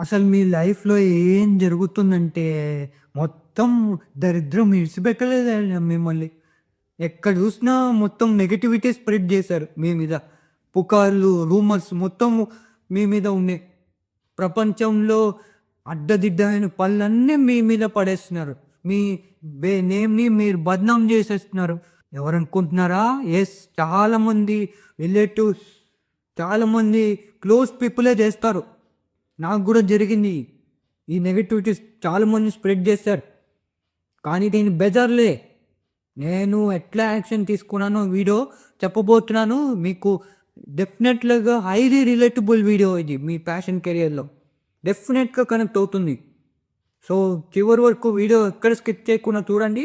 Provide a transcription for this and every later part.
అసలు మీ లైఫ్‌లో ఏం జరుగుతుందంటే, మొత్తం దరిద్రం ఇడిసిపెట్టలేదండి మిమ్మల్ని. ఎక్కడ చూసినా మొత్తం నెగటివిటీ స్ప్రెడ్ చేశారు మీ మీద. పుకార్లు, రూమర్స్ మొత్తం మీ మీద ఉన్నాయి. ప్రపంచంలో అడ్డదిడ్డమైన పనులన్నీ మీ మీద పడేస్తున్నారు. మీ బే నేమ్‌ని మీరు బద్నాం చేసేస్తున్నారు. ఎవరనుకుంటున్నారా? యెస్ చాలామంది రిలేటివ్స్, చాలామంది క్లోజ్ పీపులే చేస్తారు. నాకు కూడా జరిగింది. ఈ నెగటివిటీస్ చాలామంది స్ప్రెడ్ చేశారు. కానీ దీని బెజర్లే నేను ఎట్లా యాక్షన్ తీసుకున్నానో వీడియో చెప్పబోతున్నాను. మీకు డెఫినెట్‌గా హైలీ రిలేటబుల్ వీడియో ఇది మీ ప్యాషన్ కెరియర్‌లో. డెఫినెట్‌గా కనెక్ట్ అవుతుంది. సో, చివరి వరకు వీడియో ఎక్కడ స్కిప్ చేయకుండా చూడండి.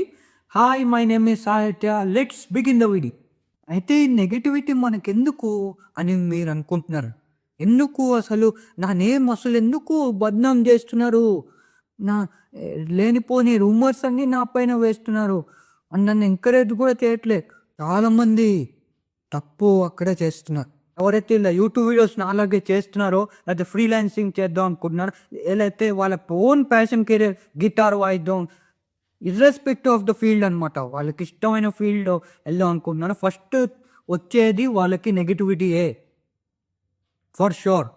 Hi my name is Sahitya. Let's begin the video. అయితే ఈ నెగటివిటీ మనకెందుకు అని మీరు అనుకుంటున్నారు. ఎందుకు అసలు నా నేమ్ అసలు ఎందుకు బద్నాం చేస్తున్నారు? నా లేనిపోని రూమర్స్ అన్నీ నా పైన వేస్తున్నారు. అని నన్ను ఎంకరేజ్ కూడా చేయట్లే. చాలామంది తప్పు అక్కడే చేస్తున్నారు. ఎవరైతే ఇలా యూట్యూబ్ వీడియోస్ నాలాగే చేస్తున్నారో, లేకపోతే ఫ్రీలాన్సింగ్ చేద్దాం అనుకుంటున్నారో, లేకపోతే వాళ్ళ ఓన్ ప్యాషన్ కెరియర్ గిటార్ వాయిద్దాం ఇర్రెస్పెక్ట్ ఆఫ్ ద ఫీల్డ్ అనమాట. వాళ్ళకి ఇష్టమైన ఫీల్డ్ వెళ్దాం అనుకుంటున్నారో ఫస్ట్ వచ్చేది వాళ్ళకి నెగిటివిటీయే ఫర్ ష్యూర్.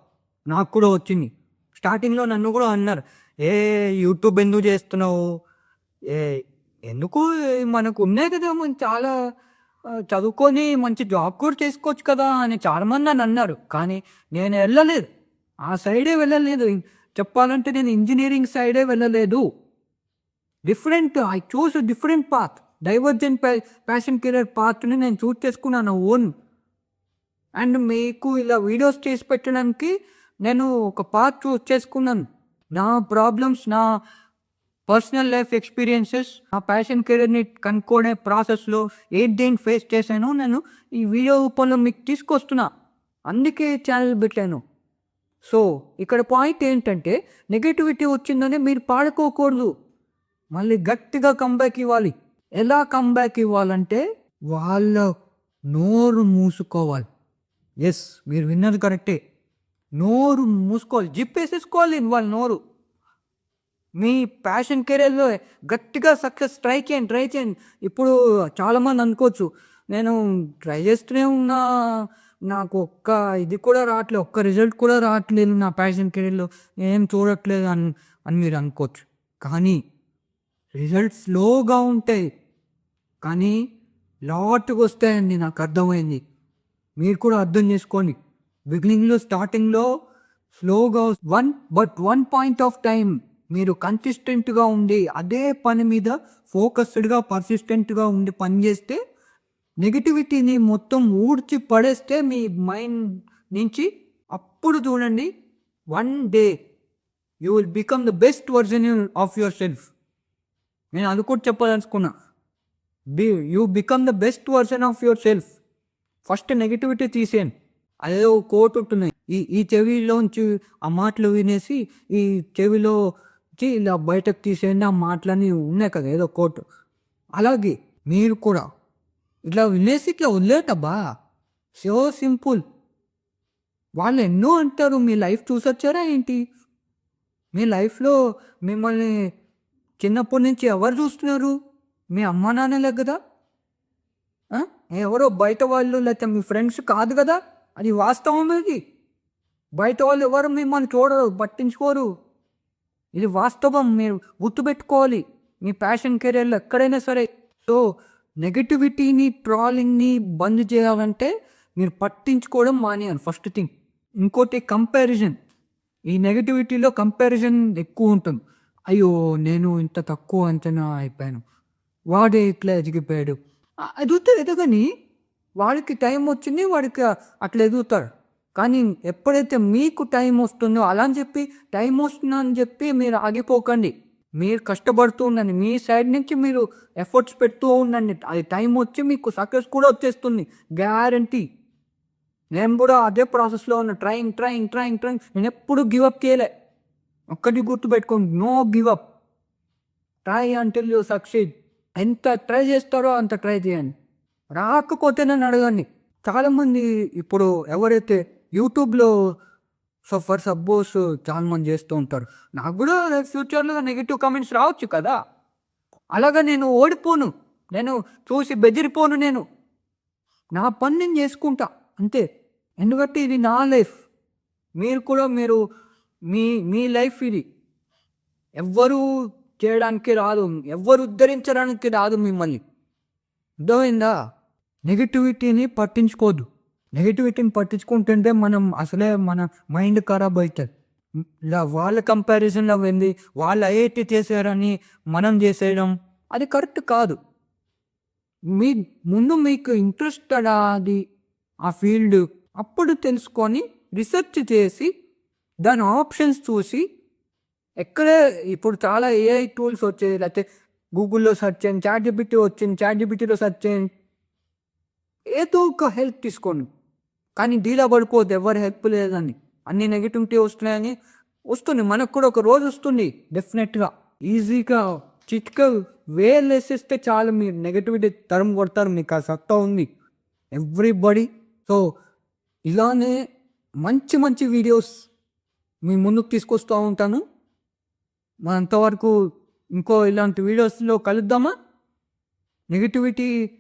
నాకు కూడా వచ్చింది. స్టార్టింగ్‌లో నన్ను కూడా అన్నారు. ఏ యూట్యూబ్ ఎందుకు చేస్తున్నావు? ఏ ఎందుకు మనకు ఉన్నాయి కదా! మనం చాలా చదువుకొని మంచి జాబ్ కూడా చేసుకోవచ్చు కదా! అని చాలామంది నన్ను అన్నారు. కానీ నేను వెళ్ళలేదు. ఆ సైడే వెళ్ళలేదు. చెప్పాలంటే నేను ఇంజనీరింగ్ సైడే వెళ్ళలేదు. Different I choose different path. Divergent ప్యా ప్యాషన్ కెరియర్ పాత్‌ని నేను చూజ్ చేసుకున్నాను ఓన్. అండ్ మీకు ఇలా వీడియోస్ చేసి పెట్టడానికి నేను ఒక పాత్ చూస్ చేసుకున్నాను. నా ప్రాబ్లమ్స్, నా పర్సనల్ లైఫ్ ఎక్స్‌పీరియన్సెస్, నా ప్యాషన్ కెరీర్ని కనుక్కునే ప్రాసెస్‌లో ఏంటేంటి ఫేస్ చేశానో నేను ఈ వీడియో రూపంలో మీకు తీసుకొస్తున్నా. అందుకే ఛానల్ పెట్టాను. సో, ఇక్కడ పాయింట్ ఏంటంటే నెగటివిటీ వచ్చిందని మీరు పాడుకోకూడదు. మళ్ళీ గట్టిగా కంబ్యాక్ ఇవ్వాలి. ఎలా కంబ్యాక్ ఇవ్వాలంటే వాళ్ళ నోరు మూసుకోవాలి. ఎస్ మీరు విన్నది కరెక్టే. నోరు మూసుకోవాలి. జిప్పేసేసుకోవాలి వాళ్ళ నోరు. మీ ప్యాషన్ కెరియర్‌లో గట్టిగా సక్సెస్ ట్రై చేయండి, ట్రై చేయండి. ఇప్పుడు చాలామంది అనుకోవచ్చు. నేను ట్రై చేస్తూనే ఉన్నా. నాకు ఒక్క ఇది కూడా రావట్లేదు. ఒక్క రిజల్ట్ కూడా రావట్లేదు నా ప్యాషన్ కెరియర్‌లో. ఏం చూడట్లేదు అని అని మీరు అనుకోవచ్చు. కానీ రిజల్ట్ స్లోగా ఉంటాయి. కానీ లాట్‌గా వస్తాయండి నాకు అర్థమైంది. మీరు కూడా అర్థం చేసుకోండి. బిగినింగ్‌లో స్టార్టింగ్‌లో స్లోగా one but one point of time మీరు కన్సిస్టెంట్‌గా ఉండి అదే పని మీద ఫోకస్డ్‌గా, పర్సిస్టెంట్‌గా ఉండి పని చేస్తే నెగటివిటీని మొత్తం ఊడ్చి పడేస్తే మీ మైండ్ నుంచి అప్పుడు చూడండి one day you will become the best version of yourself. నేను అది కూడా చెప్పదలుచుకున్నా. Be you become the best version of yourself. First negativity తీసేయండి. అదేదో కోట్ ఉంటున్నాయి. ఈ ఈ చెవిలోంచి ఆ మాటలు వినేసి ఈ చెవిలో ఇలా బయటకు తీసేయండి ఆ మాటలన్నీ ఉన్నాయి కదా! ఏదో కోట్. అలాగే మీరు కూడా ఇట్లా వినేసి ఇట్లా వదిలేటబ్బా సో సింపుల్. వాళ్ళు ఎన్నో అంటారు. మీ లైఫ్ చూసొచ్చారా ఏంటి? మీ లైఫ్‌లో మిమ్మల్ని చిన్నప్పటి నుంచి ఎవరు చూస్తున్నారు? మీ అమ్మా నాన్నలే కదా! ఎవరో బయట వాళ్ళు లేకపోతే మీ ఫ్రెండ్స్ కాదు కదా! అది వాస్తవం ఇది. బయట వాళ్ళు ఎవరు మిమ్మల్ని చూడరు, పట్టించుకోరు. ఇది వాస్తవం మీరు గుర్తుపెట్టుకోవాలి. మీ ప్యాషన్ కెరియర్‌లో ఎక్కడైనా సరే. సో, నెగటివిటీని, ట్రోలింగ్‌ని బంద్ చేయాలంటే మీరు పట్టించుకోవడం మానేయాలి ఫస్ట్ థింగ్. ఇంకోటి కంపారిజన్. ఈ నెగటివిటీలో కంపారిజన్ ఎక్కువ ఉంటుంది. అయ్యో! నేను ఇంత తక్కువ అంచనా అయిపోయాను. వాడే ఇట్లా ఎదిగిపోయాడు. ఆహ్, ఎదుగుతారు ఎదగని. వాడికి టైం వచ్చింది. వాడికి అట్లా ఎదుగుతారు కానీ ఎప్పుడైతే మీకు టైం వస్తుందో అలా అని చెప్పి టైం వస్తుందని చెప్పి మీరు ఆగిపోకండి. మీరు కష్టపడుతూ ఉండండి. మీ సైడ్ నుంచి మీరు ఎఫర్ట్స్ పెడుతూ ఉండండి. అది టైం వచ్చి మీకు సక్సెస్ కూడా వచ్చేస్తుంది. గ్యారంటీ. నేను కూడా అదే ప్రాసెస్‌లో ఉన్న ట్రైయింగ్, ట్రయింగ్ ట్రైయింగ్, ట్రైయింగ్ నేను ఎప్పుడు గివప్ చేయలే. ఒక్కటి గుర్తుపెట్టుకోండి. No give up. Try until you succeed. ఎంత ట్రై చేస్తారో అంత ట్రై చేయండి. రాకపోతే నన్ను అడగండి. చాలామంది ఇప్పుడు ఎవరైతే యూట్యూబ్‌లో సో ఫర్ సపోజ్ చాలా మంది చేస్తూ ఉంటారు నాకు కూడా ఫ్యూచర్లో నెగిటివ్ కామెంట్స్ రావచ్చు కదా. అలాగా నేను ఓడిపోను. నేను చూసి బెదిరిపోను నేను. నా పని నేను చేసుకుంటా అంతే. ఎందుకంటే ఇది నా లైఫ్. మీరు కూడా మీరు మీ మీ లైఫ్ ఇది. ఎవ్వరూ చేయడానికి రాదు. ఎవరు ఉద్ధరించడానికి రాదు మిమ్మల్ని. అర్థమైందా? నెగిటివిటీని పట్టించుకోదు. నెగిటివిటీని పట్టించుకుంటుంటే మనం అసలే మన మైండ్ ఖరాబ్ అవుతుంది ఇలా వాళ్ళ కంపారిజన్లో వెళ్ళి వాళ్ళు ఐఐటి చేశారని మనం చేసేయడం. అది కరెక్ట్ కాదు. మీ ముందు మీకు ఇంట్రెస్ట్ అది ఆ ఫీల్డ్ అప్పుడు తెలుసుకొని రీసెర్చ్ చేసి దాని ఆప్షన్స్ చూసి ఎక్కడ ఇప్పుడు చాలా ఏఐ టూల్స్ వచ్చాయి లేకపోతే గూగుల్లో సెర్చ్ చేయండి చాట్ జీబీటీ వచ్చింది చాట్ జీబీటీలో సెర్చ్ చేయండి. ఏదో ఒక హెల్ప్ తీసుకోండి. కానీ డీలా పడిపోద్ది ఎవరి హెల్ప్ లేదని. అన్ని నెగిటివిటీ వస్తున్నాయని వస్తుంది. మనకు కూడా ఒక రోజు వస్తుంది డెఫినెట్గా ఈజీగా చిట్క వేలు వేసేస్తే చాలు మీరు నెగిటివిటీ తరం కొడతారు మీకు ఆ సత్తా ఉంది. ఎవ్రీబడి సో ఇలానే మంచి మంచి వీడియోస్ మీ ముందుకు తీసుకొస్తూ ఉంటాను. మన అంతవరకు ఇంకో ఇలాంటి వీడియోస్లో కలుద్దామా? నెగిటివిటీ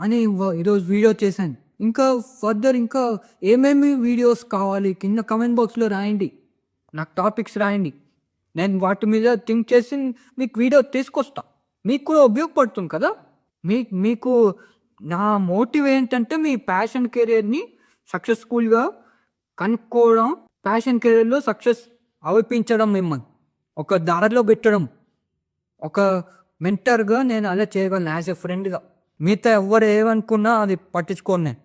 అని ఈరోజు వీడియో చేశాను. ఇంకా ఫర్దర్ ఇంకా ఏమేమి వీడియోస్ కావాలి? కింద కమెంట్ బాక్స్లో రాయండి. నాకు టాపిక్స్ రాయండి. నేను వాటి మీద థింక్ చేసి మీకు వీడియో తీసుకొస్తా. మీకు కూడా ఉపయోగపడుతుంది కదా? మీ మీకు నా మోటివ్ ఏంటంటే మీ ప్యాషన్ కెరీర్ని సక్సెస్ఫుల్గా కనుక్కోవడం ప్యాషన్ కెరీర్లో సక్సెస్ అవిపించడం మిమ్మల్ని. ఒక దారిలో పెట్టడం. ఒక మెంటర్గా నేను అలా చేయగలను యాజ్ ఎ ఫ్రెండ్గా. మిగతా ఎవరు ఏమనుకున్నా అది పట్టించుకోను నేను.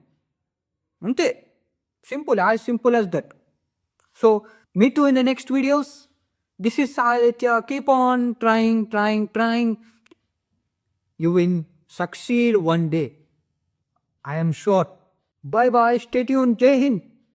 అంతే. Simple as simple as that. So me too in the next videos. This is Aditya. Keep on trying trying trying. You win succeed one day. I'm sure. Bye bye stay tuned జై హింద్.